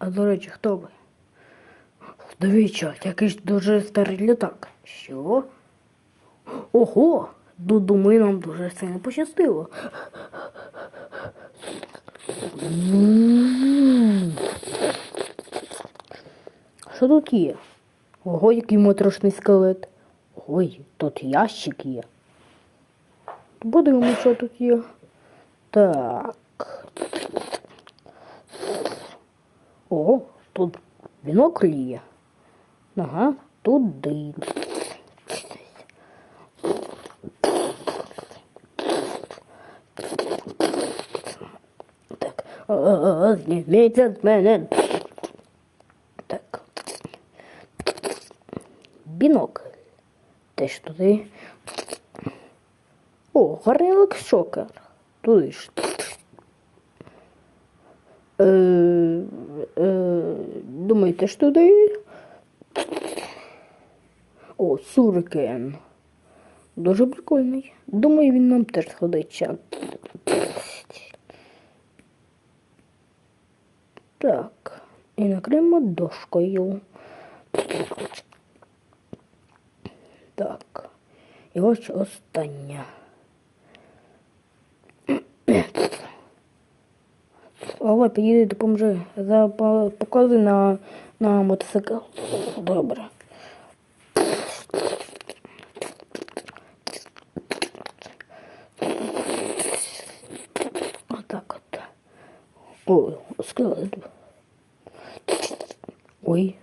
А до речі, хто ви? Дивіться, якийсь дуже старий літак. Що? Ого! ду- Думаю, нам дуже сильно пощастило. Що тут є? Ого, який моторошний скелет. Ой, тут ящик є. Подивимося, що тут є. Так. О, тут бінокль є. Ага, туди. Так. О, зніміться з мене. Так. Бінокль. Теж туди. О, гарний електрошокер. Туди ж. Е, думаю, теж туди. О, сурикен. Дуже прикольний. Думаю, він нам теж сходиться. Так. І накриємо дошкою. Так. І ось остання. Ова, підійди, допоможи. Показуй на, на мотоцикл. Добре. Отак от. Ой, скелет. Ой,